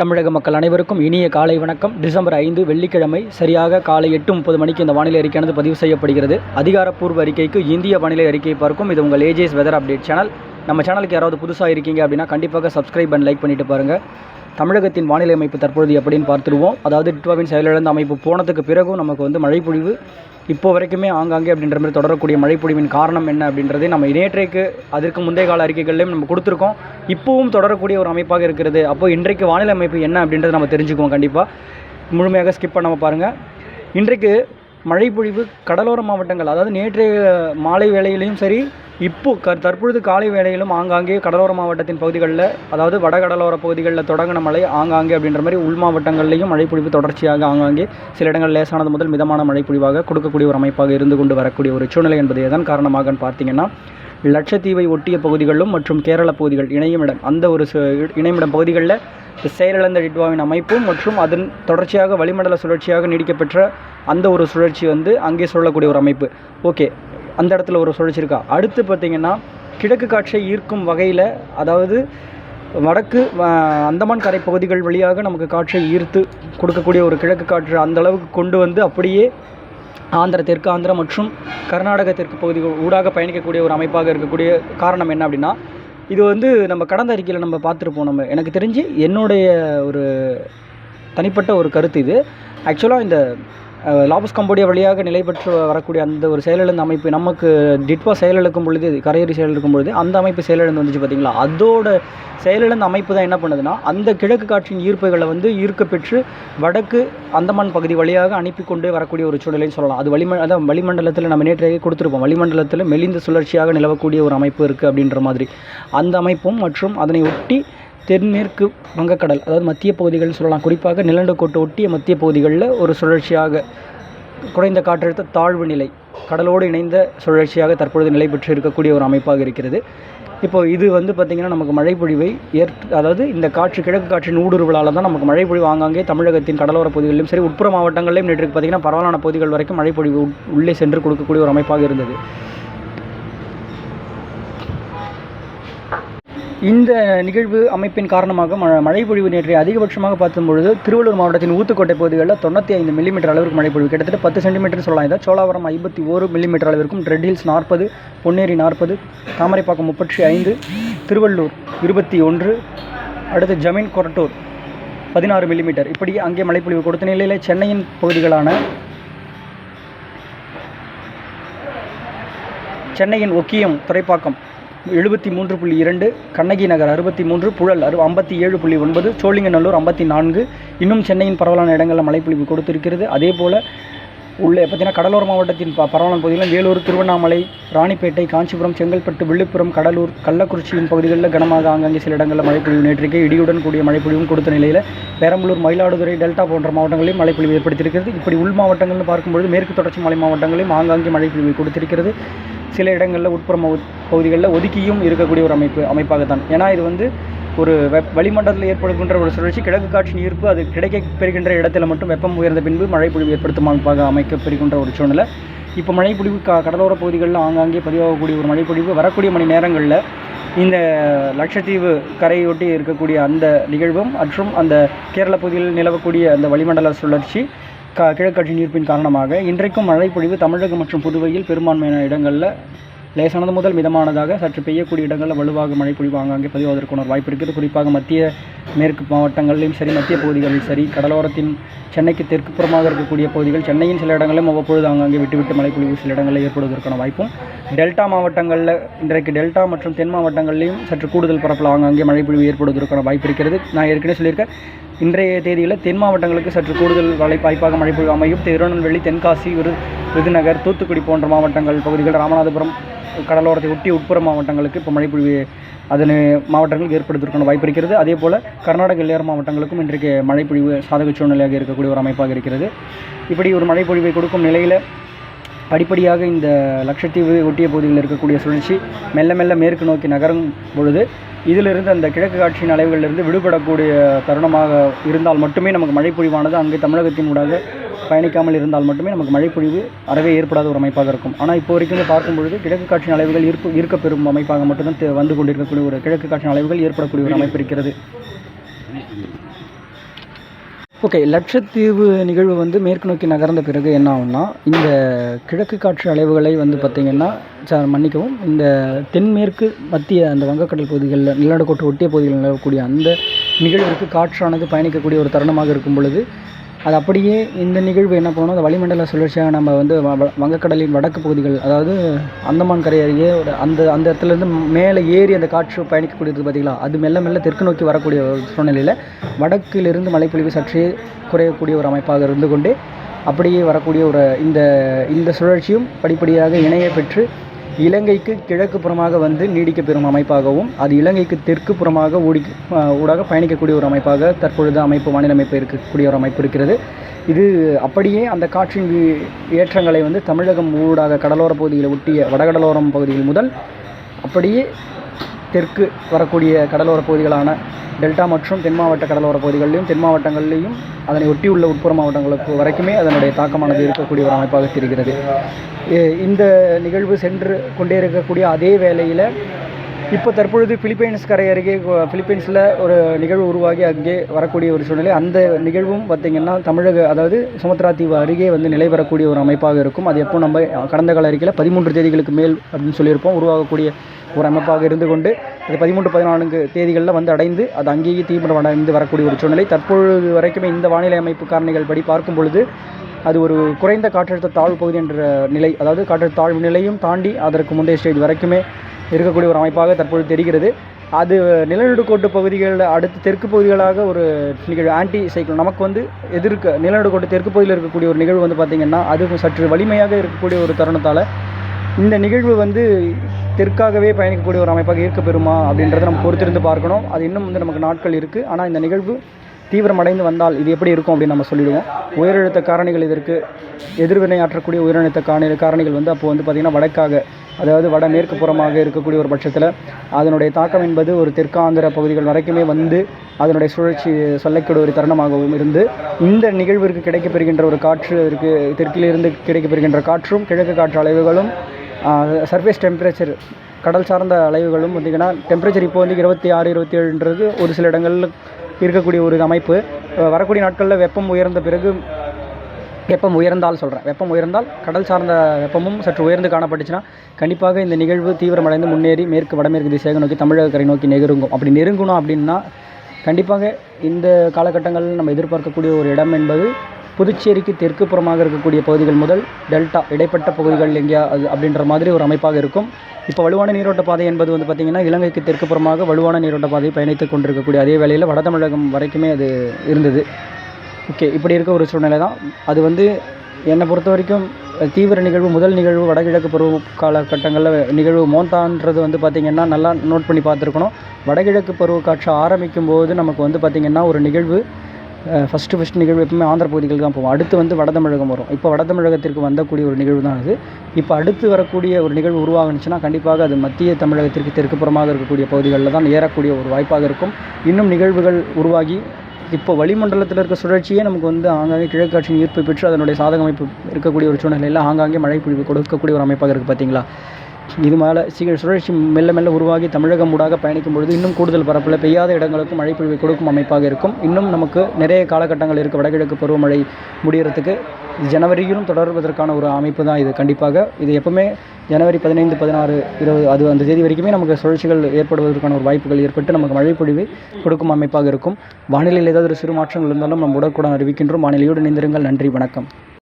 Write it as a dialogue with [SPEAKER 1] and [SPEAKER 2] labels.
[SPEAKER 1] தமிழக மக்கள் அனைவருக்கும் இனிய காலை வணக்கம். டிசம்பர் ஐந்து வெள்ளிக்கிழமை சரியாக காலை எட்டு முப்பது மணிக்கு இந்த வானிலை அறிக்கையானது பதிவு செய்யப்படுகிறது. அதிகாரப்பூர்வ அறிக்கைக்கு இந்திய வானிலை அறிக்கையை பார்க்கும். இது உங்கள் ஏஜேஸ் வெதர் அப்டேட் சேனல் நம்ம சேனலுக்கு யாராவது புதுசாக இருக்கீங்க அப்படின்னா கண்டிப்பாக சப்ஸ்கிரைப் அண்ட் லைக் பண்ணிட்டு பாருங்கள் தமிழகத்தின் வானிலை அமைப்பு தற்பொழுது எப்படின்னு பார்த்துருவோம் அதாவது டிட்வாவின் செயலிழந்த அமைப்பு போனதுக்கு பிறகும் நமக்கு வந்து மழைப்பொழிவு இப்போ வரைக்குமே ஆங்காங்கே அப்படின்ற மாதிரி தொடரக்கூடிய மழைப்பொழிவின் காரணம் என்ன அப்படின்றதை நம்ம நேற்றைக்கு அதற்கு முந்தைய கால அறிக்கைகள்லையும் நம்ம கொடுத்துருக்கோம். இப்போவும் தொடரக்கூடிய ஒரு அமைப்பாக இருக்கிறது. அப்போது இன்றைக்கு வானிலை அமைப்பு என்ன அப்படின்றத நம்ம தெரிஞ்சுக்குவோம் கண்டிப்பாக முழுமையாக ஸ்கிப் பண்ணாமல் பாருங்கள் இன்றைக்கு மழைப்பொழிவு கடலோர மாவட்டங்கள் அதாவது நேற்றைய மாலை வேளையிலையும் சரி இப்போ க தற்பொழுது காலை வேளையிலும் ஆங்காங்கே கடலோர மாவட்டத்தின் பகுதிகளில் அதாவது வடகடலோர பகுதிகளில் தொடங்கின மழை ஆங்காங்கே அப்படின்ற மாதிரி உள் மாவட்டங்கள்லேயும் மழைப்பொழிவு தொடர்ச்சியாக ஆங்காங்கே சில இடங்கள் லேசானது முதல் மிதமான மழைப்பொழிவாக கொடுக்கக்கூடிய ஒரு அமைப்பாக இருந்து கொண்டு வரக்கூடிய ஒரு சூழ்நிலை என்பது எதன் காரணமாகன்னு பார்த்தீங்கன்னா லட்சத்தீவை ஒட்டிய பகுதிகளிலும் மற்றும் கேரள பகுதிகள் இணையமிடம் அந்த ஒரு இணையமிடம் பகுதிகளில் செயலிழந்த டிட்வாவின் அமைப்பும் மற்றும் அதன் தொடர்ச்சியாக வளிமண்டல சுழற்சியாக நீடிக்கப்பெற்ற அந்த ஒரு சுழற்சி வந்து அங்கே சொல்லக்கூடிய ஒரு அமைப்பு. ஓகே அந்த இடத்துல ஒரு சுழற்சிருக்கா அடுத்து பார்த்தீங்கன்னா கிழக்கு காற்றை ஈர்க்கும் வகையில் அதாவது வடக்கு அந்தமான் கரை பகுதிகள் வழியாக நமக்கு காற்றை ஈர்த்து கொடுக்கக்கூடிய ஒரு கிழக்கு காற்று அந்த அளவுக்கு கொண்டு வந்து அப்படியே ஆந்திர தெற்கு ஆந்திரா மற்றும் கர்நாடக தெற்கு பகுதிகள் ஊடாக பயணிக்கக்கூடிய ஒரு அமைப்பாக இருக்கக்கூடிய காரணம் என்ன அப்படின்னா இது வந்து நம்ம கடந்த அறிக்கையில் நம்ம பார்த்துருப்போம் நம்ம. எனக்கு தெரிஞ்சு என்னுடைய ஒரு தனிப்பட்ட ஒரு கருத்து இது. ஆக்சுவலாக இந்த லாபஸ் கம்போடியா வழியாக நிலை பெற்று வரக்கூடிய அந்த ஒரு செயலிழந்த அமைப்பு நமக்கு டிட்வா செயலிழக்கும் பொழுது கரையேறி செயலிழக்கும் பொழுது அந்த அமைப்பு செயலிழந்து வந்துச்சு பார்த்தீங்களா? அதோட செயலிழந்த அமைப்பு தான் என்ன பண்ணுதுன்னா அந்த கிழக்கு காற்றின் ஈர்ப்புகளை வந்து ஈர்க்க பெற்று வடக்கு அந்தமான் பகுதி வழியாக அனுப்பி கொண்டு வரக்கூடிய ஒரு சூழலையும் சொல்லலாம். அது வளிம அதான் வளிமண்டலத்தில் நம்ம நேற்றையே கொடுத்துருப்போம். வளிமண்டலத்தில் மெலிந்த சுழற்சியாக நிலவக்கூடிய ஒரு அமைப்பு இருக்குது அப்படின்ற மாதிரி. அந்த அமைப்பும் மற்றும் அதனை ஒட்டி தென்மேற்கு வங்கக்கடல் அதாவது மத்திய பகுதிகள் சொல்லலாம். குறிப்பாக நிலநடுக்கோட்டை ஒட்டிய மத்திய பகுதிகளில் ஒரு சுழற்சியாக குறைந்த காற்றழுத்த தாழ்வு நிலை கடலோடு இணைந்த சுழற்சியாக தற்பொழுது நிலை பெற்று இருக்கக்கூடிய ஒரு அமைப்பாக இருக்கிறது. இப்போது இது வந்து பார்த்திங்கன்னா நமக்கு மழைப்பொழிவை ஏற் அதாவது இந்த காற்று கிழக்கு காற்றின் ஊடுருவலால் தான் நமக்கு மழைப்பொழிவு ஆங்காங்கே தமிழகத்தின் கடலோர பகுதிகளிலும் சரி உட்புற மாவட்டங்களிலும் நேற்று பார்த்திங்கன்னா பரவலான பகுதிகள் வரைக்கும் மழைப்பொழிவு உள்ளே சென்று கொடுக்கக்கூடிய ஒரு அமைப்பாக இருந்தது. இந்த நிகழ்வு அமைப்பின் காரணமாக மழை மழைப்பொழிவு நேற்றை அதிகபட்சமாக பார்க்கும்பொழுது திருவள்ளூர் மாவட்டத்தின் ஊத்துக்கோட்டை பகுதிகளில் தொண்ணூற்றி ஐந்து மில்லிமீட்டர் அளவிற்கு மழைப்பொழிவு. கிட்டத்தட்ட பத்து சென்டிமீட்டர் சொல்லலாம் இதை சோழாவரம் ஐம்பத்தி ஓரு மில்லிமீட்டர் அளவிற்கும் ரெட் ஹில்ஸ் நாற்பது பொன்னேரி நாற்பது தாமரைப்பாக்கம் முப்பத்தி ஐந்து திருவள்ளூர் இருபத்தி ஒன்று அடுத்து ஜமீன் கொரட்டூர் பதினாறு மில்லிமீட்டர் இப்படி அங்கே மழைப்பொழிவு கொடுத்த நிலையில் சென்னையின் பகுதிகளான சென்னையின் ஒக்கியம் துறைப்பாக்கம் எழுபத்தி மூன்று புள்ளி இரண்டு கண்ணகி நகர் அறுபத்தி மூன்று புழல் அறு ஐம்பத்தி ஏழு புள்ளி ஒன்பது சோழிங்கநல்லூர் ஐம்பத்தி நான்கு இன்னும் சென்னையின் பரவலான இடங்களில் மழைப்பொழிவு கொடுத்திருக்கிறது. அதே போல் உள்ளே பார்த்தீங்கன்னா கடலோர மாவட்டத்தின் ப பரவலான பகுதிகளில் வேலூர் திருவண்ணாமலை ராணிப்பேட்டை காஞ்சிபுரம் செங்கல்பட்டு விழுப்புரம் கடலூர் கள்ளக்குறிச்சியின் பகுதிகளில் கனமாக ஆங்காங்கே சில இடங்களில் மழைப்பொழிவு நேற்றைக்கு இடியுடன் கூடிய மழைப்பொழிவும் கொடுத்த நிலையில் பெரம்பலூர் மயிலாடுதுறை டெல்டா போன்ற மாவட்டங்களிலும் மழைப்பொழிவு ஏற்படுத்தியிருக்கிறது. இப்படி உள் மாவட்டங்கள்னு பார்க்கும்பொழுது மேற்கு தொடர்ச்சி மலை மாவட்டங்களிலும் ஆங்காங்கே மழைப்பொழிவு கொடுத்திருக்கிறது. சில இடங்களில் உட்புற மவு- பகுதிகளில் ஒதுக்கியும் இருக்கக்கூடிய ஒரு அமைப்பு அமைப்பாகத்தான். ஏன்னா இது வந்து ஒரு வெப் வளிமண்டலத்தில் ஏற்படுகின்ற ஒரு சுழற்சி கிழக்கு காற்றின் ஈர்ப்பு அது கிடைக்க பெறுகின்ற இடத்துல மட்டும் வெப்பம் உயர்ந்த பின்பு மழைப்பொழிவு ஏற்படுத்தும் அமைப்பாக அமைக்கப்பெறுகின்ற ஒரு சூழ்நிலை. இப்போ மழைப்பொழிவு க கடலோர பகுதிகளில் ஆங்காங்கே பதிவாகக்கூடிய ஒரு மழைப்பொழிவு வரக்கூடிய மணி நேரங்களில் இந்த லட்சத்தீவு கரையொட்டி இருக்கக்கூடிய அந்த நிகழ்வும் மற்றும் அந்த கேரள பகுதியில் நிலவக்கூடிய அந்த வளிமண்டல சுழற்சி க கிழக்காற்றின் நீர்ப்பின் காரணமாக இன்றைக்கும் மழைப்பொழிவு தமிழகம் மற்றும் புதுவையில் பெரும்பான்மையான இடங்களில் லேசானது முதல் மிதமானதாக சற்று பெய்யக்கூடிய இடங்களில் வலுவாக மழைப்பொழிவு ஆங்காங்கே பதிவாவதற்கான வாய்ப்பு இருக்குது. குறிப்பாக மத்திய மேற்கு மாவட்டங்களிலும் சரி மத்திய பகுதிகளில் சரி கடலோரத்தின் சென்னைக்கு தெற்கு புறமாக இருக்கக்கூடிய பகுதிகள் சென்னையின் சில இடங்களிலும் அவ்வப்பொழுது ஆங்காங்கே விட்டுவிட்டு விட்டு மழைப்பொழிவு சில இடங்களில் ஏற்படுவதற்கான வாய்ப்பும் டெல்டா மாவட்டங்களில் இன்றைக்கு டெல்டா மற்றும் தென் மாவட்டங்களிலும் சற்று கூடுதல் பரப்பில் ஆங்காங்கே மழைப்பொழிவு ஏற்படுவதற்கான வாய்ப்பு இருக்கிறது. நான் ஏற்கனவே சொல்லியிருக்கேன் இன்றைய தேதியில் தென் மாவட்டங்களுக்கு சற்று கூடுதல் வலை வாய்ப்பாக மழைப்பொழிவு அமையும். திருநெல்வேலி தென்காசி விரு விருதுநகர் தூத்துக்குடி போன்ற மாவட்டங்கள் பகுதிகள் ராமநாதபுரம் கடலோரத்தை ஒட்டி உட்புற மாவட்டங்களுக்கு இப்போ மழைப்பொழிவு அதன் மாவட்டங்கள் ஏற்படுவதற்கான வாய்ப்பு இருக்கிறது. அதே போல் கர்நாடக எல்லையார் மாவட்டங்களுக்கும் இன்றைக்கு மழைப்பொழிவு சாதக சூழ்நிலையாக இருக்கக்கூடிய ஒரு அமைப்பாக இருக்கிறது. இப்படி ஒரு மழைப்பொழிவை கொடுக்கும் நிலையில் படிப்படியாக இந்த லட்சத்தீவு ஒட்டிய பகுதிகளில் இருக்கக்கூடிய சுழற்சி மெல்ல மெல்ல மேற்கு நோக்கி நகரும் பொழுது இதிலிருந்து அந்த கிழக்கு காட்சியின் அலைவுகளிலிருந்து விடுபடக்கூடிய தருணமாக இருந்தால் மட்டுமே நமக்கு மழைப்பொழிவானது அங்கே தமிழகத்தின் ஊடாக பயணிக்காமல் இருந்தால் மட்டுமே நமக்கு மழைப்பொழிவு அறவே ஏற்படாத ஒரு அமைப்பாக இருக்கும். ஆனால் இப்போ வரைக்கும் பார்க்கும் பொழுது கிழக்கு காற்றின் அலைவுகள் ஈர்ப்பு ஈர்க்கப்பெறும் அமைப்பாக மட்டும்தான் வந்து கொண்டிருக்கக்கூடிய ஒரு கிழக்கு காற்றின் அலைவுகள் ஏற்படக்கூடிய ஒரு அமைப்பு இருக்கிறது. ஓகே லட்சத்தீவு நிகழ்வு வந்து மேற்கு நோக்கி நகர்ந்த பிறகு என்ன ஆகும்னா இந்த கிழக்கு காற்று அலைவுகளை வந்து பார்த்திங்கன்னா சார் மன்னிக்கவும் இந்த தென்மேற்கு மத்திய அந்த வங்கக்கடல் பகுதிகளில் நிலநடுக்கோட்டு ஒட்டிய பகுதிகளில் நிலவக்கூடிய அந்த நிகழ்விற்கு காற்றானது பயணிக்கக்கூடிய ஒரு தருணமாக இருக்கும் பொழுது அது அப்படியே இந்த நிகழ்வு என்ன பண்ணணும் அந்த வளிமண்டல சுழற்சியாக நம்ம வந்து வ- வ- வங்கக்கடலின் வடக்கு பகுதிகள் அதாவது அந்தமான் கரை அருகே ஒரு அந்த அந்த இடத்துலேருந்து மேலே ஏறி அந்த காற்று பயணிக்கக்கூடியது பார்த்தீங்களா? அது மெல்ல மெல்ல தெற்கு நோக்கி வரக்கூடிய ஒரு சூழ்நிலையில் வடக்கிலிருந்து மழைப்பொழிவு சற்றே குறையக்கூடிய ஒரு அமைப்பாக இருந்து கொண்டு அப்படியே வரக்கூடிய ஒரு இந்த இந்த சுழற்சியும் படிப்படியாக இணைய பெற்று இலங்கைக்கு கிழக்கு புறமாக வந்து நீடிக்க பெறும் அமைப்பாகவும் அது இலங்கைக்கு தெற்கு புறமாக ஊடி ஊடாக பயணிக்கக்கூடிய ஒரு அமைப்பாக தற்பொழுது அமைப்பு வானிலை அமைப்பு இருக்கக்கூடிய ஒரு அமைப்பு இருக்கிறது. இது அப்படியே அந்த காற்றின் ஏற்றங்களை வந்து தமிழகம் ஊடாக கடலோர பகுதியில் ஒட்டிய வடகடலோரம் பகுதியில் முதல் அப்படியே தெற்கு வரக்கூடிய கடலோர பகுதிகளான டெல்டா மற்றும் தென் மாவட்ட கடலோர பகுதிகளிலும் தென் மாவட்டங்களிலேயும் அதனை ஒட்டியுள்ள உட்புற மாவட்டங்களுக்கு வரைக்குமே அதனுடைய தாக்கமானது இருக்கக்கூடிய ஒரு அமைப்பாக தெரிகிறது. இந்த நிகழ்வு சென்று கொண்டே இருக்கக்கூடிய அதே வேளையில் இப்போ தற்பொழுது பிலிப்பைன்ஸ் கரை அருகே பிலிப்பைன்ஸில் ஒரு நிகழ்வு உருவாகி அங்கே வரக்கூடிய ஒரு சூழ்நிலை. அந்த நிகழ்வும் பார்த்திங்கன்னா தமிழக அதாவது சுமத்ரா தீவு அருகே வந்து நிலை பெறக்கூடிய ஒரு அமைப்பாக இருக்கும். அது எப்போ நம்ம கடந்த கால அறிக்கையில் பதிமூன்று தேதிகளுக்கு மேல் அப்படின்னு சொல்லியிருப்போம். உருவாகக்கூடிய ஒரு அமைப்பாக இருந்து கொண்டு அது பதிமூன்று பதினான்கு தேதிகளில் வந்து அடைந்து அது அங்கேயே தீவிரம் அடைந்து வரக்கூடிய ஒரு சூழ்நிலை. தற்பொழுது வரைக்குமே இந்த வானிலை அமைப்பு காரணிகள் படி பார்க்கும் பொழுது அது ஒரு குறைந்த காற்றழுத்த தாழ்வு பகுதி என்ற நிலை அதாவது காற்றழுத்த தாழ்வு நிலையும் தாண்டி அதற்கு முந்தைய ஸ்டேஜ் வரைக்குமே இருக்கக்கூடிய ஒரு அமைப்பாக தற்பொழுது தெரிகிறது. அது நிலநடுக்கோட்டு பகுதிகள் அடுத்து தெற்கு பகுதிகளாக ஒரு நிகழ்வு ஆன்டி சைக்ளோன் நமக்கு வந்து எதிர்க்க நிலநடுக்கோட்டு தெற்கு பகுதியில் இருக்கக்கூடிய ஒரு நிகழ்வு வந்து பார்த்திங்கன்னா அது சற்று வலிமையாக இருக்கக்கூடிய ஒரு தருணத்தால் இந்த நிகழ்வு வந்து தெற்காகவே பயணிக்கக்கூடிய ஒரு அமைப்பாக இருக்க பெறுமா அப்படின்றத நம்ம பொறுத்திருந்து பார்க்கணும். அது இன்னும் வந்து நமக்கு நாட்கள் இருக்குது ஆனால் இந்த நிகழ்வு தீவிரமடைந்து வந்தால் இது எப்படி இருக்கும் அப்படின்னு நம்ம சொல்லிடுவோம். உயரழுத்த காரணிகள் இதற்கு எதிர்வினையாற்றக்கூடிய உயரழுத்த காரணி காரணிகள் வந்து அப்போ வந்து பார்த்திங்கன்னா வடக்காக அதாவது வட மேற்கு புறமாக இருக்கக்கூடிய ஒரு பட்சத்தில் அதனுடைய தாக்கம் என்பது ஒரு தெற்காந்திர பகுதிகள் வரைக்குமே வந்து அதனுடைய சுழற்சி சொல்லக்கூடிய ஒரு தருணமாகவும் இருந்து இந்த நிகழ்விற்கு கிடைக்கப்பெறுகின்ற ஒரு காற்று இருக்கு தெற்கிலிருந்து கிடைக்கப்பெறுகின்ற காற்றும் கிழக்கு காற்று அலைவுகளும் சர்ஃபேஸ் டெம்பரேச்சர் கடல் சார்ந்த அலைவுகளும் பார்த்திங்கன்னா டெம்பரேச்சர் இப்போ வந்து இருபத்தி ஆறு இருபத்தி ஏழுன்றது ஒரு சில இடங்களில் இருக்கக்கூடிய ஒரு அமைப்பு. வரக்கூடிய நாட்களில் வெப்பம் உயர்ந்த பிறகு வெப்பம் உயர்ந்தால் சொல்கிறேன் வெப்பம் உயர்ந்தால் கடல் சார்ந்த வெப்பமும் சற்று உயர்ந்து காணப்பட்டுச்சுன்னா கண்டிப்பாக இந்த நிகழ்வு தீவிரமடைந்து முன்னேறி மேற்கு வடமேற்கு திசையாக நோக்கி தமிழக கரை நோக்கி நெருங்கும் அப்படி நெருங்கணும் அப்படின்னா கண்டிப்பாக இந்த காலகட்டங்களில் நம்ம எதிர்பார்க்கக்கூடிய ஒரு இடம் என்பது புதுச்சேரிக்கு தெற்கு புறமாக இருக்கக்கூடிய பகுதிகள் முதல் டெல்டா இடைப்பட்ட பகுதிகள் எங்கேயா அது அப்படின்ற மாதிரி ஒரு அமைப்பாக இருக்கும். இப்போ வலுவான நீரோட்ட பாதை என்பது வந்து பார்த்திங்கன்னா இலங்கைக்கு தெற்கு புறமாக வலுவான நீரோட்ட பாதை பயணித்து கொண்டிருக்கக்கூடிய அதே வேளையில் வட தமிழகம் வரைக்குமே அது இருந்தது. ஓகே இப்படி இருக்க ஒரு சூழ்நிலை தான் அது வந்து என்னை பொறுத்த வரைக்கும் தீவிர நிகழ்வு முதல் நிகழ்வு வடகிழக்கு பருவ காலகட்டங்களில் நிகழ்வு மோந்தான்றது வந்து பார்த்திங்கன்னா நல்லா நோட் பண்ணி பார்த்துருக்கணும். வடகிழக்கு பருவ காட்சி ஆரம்பிக்கும் போது நமக்கு வந்து பார்த்திங்கன்னா ஒரு நிகழ்வு ஃபஸ்ட்டு ஃபஸ்ட் நிகழ்வு எப்பவுமே ஆந்திர பகுதிகளுக்கு தான் போவோம். அடுத்து வந்து வட தமிழகம் வரும். இப்போ வட தமிழகத்திற்கு வந்தக்கூடிய ஒரு நிகழ்வு தான் அது. இப்போ அடுத்து வரக்கூடிய ஒரு நிகழ்வு உருவாகுனுச்சுன்னா கண்டிப்பாக அது மத்திய தமிழகத்திற்கு தெற்கு புறமாக இருக்கக்கூடிய பகுதிகளில் தான் ஏறக்கூடிய ஒரு வாய்ப்பாக இருக்கும். இன்னும் நிகழ்வுகள் உருவாகி இப்போ வளிமண்டலத்தில் இருக்க சுழற்சியே நமக்கு வந்து ஆங்காங்கே கிழக்காற்றின் ஈர்ப்பு பெற்று அதனுடைய சாதக அமைப்பு இருக்கக்கூடிய ஒரு சூழ்நிலையில் ஆங்காங்கே மழை பொழிவு கொடுக்கக்கூடிய ஒரு அமைப்பாக இருக்குது பார்த்தீங்களா இது மேலே சீக்கிரம் சுழற்சி மெல்ல மெல்ல உருவாகி தமிழகம் ஊடாக பயணிக்கும் பொழுது இன்னும் கூடுதல் பரப்பில் பெய்யாத இடங்களுக்கு மழை பொழிவை கொடுக்கும் அமைப்பாக இருக்கும். இன்னும் நமக்கு நிறைய காலகட்டங்கள் இருக்குது வடகிழக்கு பருவமழை முடிகிறதுக்கு ஜனவரியிலும் தொடர்வதற்கான ஒரு அமைப்பு தான் இது. கண்டிப்பாக இது எப்பவுமே ஜனவரி பதினைந்து பதினாறு இருபது அது அந்த தேதி வரைக்குமே நமக்கு சுழற்சிகள் ஏற்படுவதற்கான ஒரு வாய்ப்புகள் ஏற்பட்டு நமக்கு மழைப்பொழிவு கொடுக்கும் அமைப்பாக இருக்கும். வானிலையில் ஏதாவது ஒரு சிறு மாற்றங்கள் இருந்தாலும் நம்ம உடற்குடன் அறிவிக்கின்றோம். வானிலையோடு இணைந்திருங்கள். நன்றி வணக்கம்.